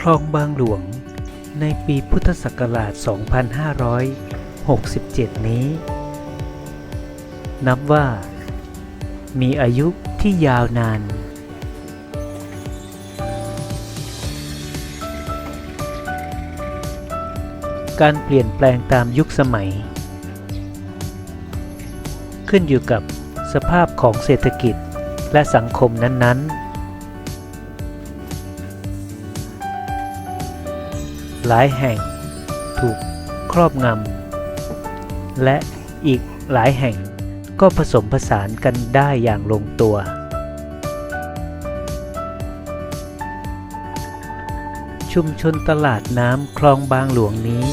คลองบางหลวง ในปีพุทธศักราช 2567 นี้ นับว่า มีอายุที่ยาวนานการเปลี่ยนแปลงตามยุคสมัย ขึ้นอยู่กับสภาพของเศรษฐกิจและสังคมนั้น ๆ หลายแห่งถูกครอบงำ และอีกหลายแห่งก็ผสมผสานกันได้อย่างลงตัว ชุมชนตลาดน้ำคลองบางหลวงนี้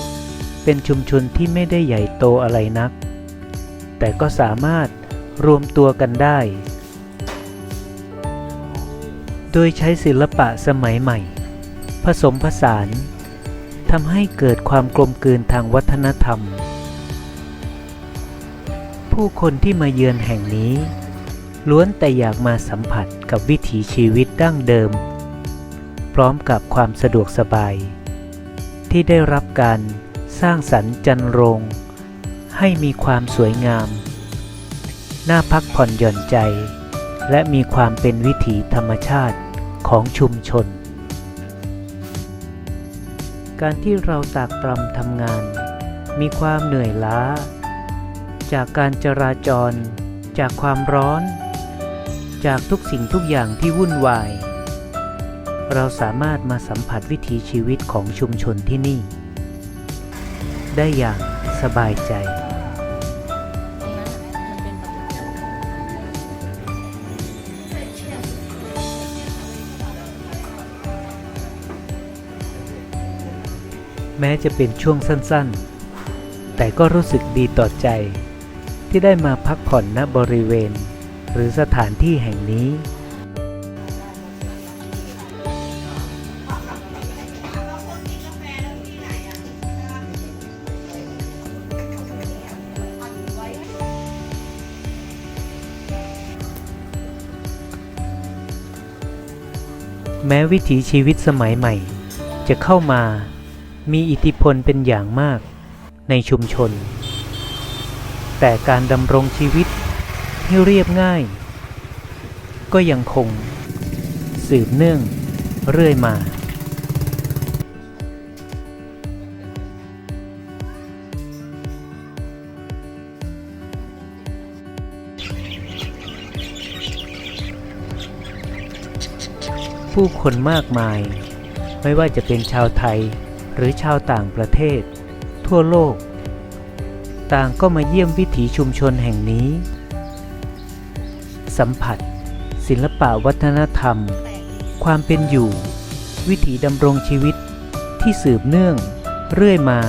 เป็นชุมชนที่ไม่ได้ใหญ่โตอะไรนัก แต่ก็สามารถรวมตัวกันได้ โดยใช้ศิลปะสมัยใหม่ ผสมผสาน ทำให้เกิดความกลมกลืนทางวัฒนธรรม ผู้คนที่มาเยือนแห่งนี้ ล้วนแต่อยากมาสัมผัสกับวิถีชีวิตดั้งเดิม พร้อมกับความสะดวกสบาย ที่ได้รับการสร้างสรรค์จันรง ให้มีความสวยงาม น่าพักผ่อนหย่อนใจ และมีความเป็นวิถีธรรมชาติของชุมชน การที่เราตากตรำทำงาน มีความเหนื่อยล้า จากการจราจร จากความร้อน จากทุกสิ่งทุกอย่างที่วุ่นวาย เราสามารถมาสัมผัสวิถีชีวิตของชุมชนที่นี่ ได้อย่างสบายใจ แม้จะเป็นช่วงสั้นๆ แต่ก็รู้สึกดีต่อใจ ที่ได้มาพักผ่อนณบริเวณ หรือสถานที่แห่งนี้แม้วิถีชีวิตสมัยใหม่ จะเข้ามา มีอิทธิพลเป็นอย่างมากในชุมชน แต่การดำรงชีวิตที่เรียบง่าย ก็ยังคง สืบเนื่องเรื่อยมาผู้คนมากมาย ไม่ว่าจะเป็นชาวไทย หรือชาวต่างประเทศ ทั่วโลก ต่างก็มาเยี่ยมวิถีชุมชนแห่งนี้ สัมผัส ศิลปะวัฒนธรรม ความเป็นอยู่ วิถีดำรงชีวิตที่สืบเนื่อง เรื่อยมา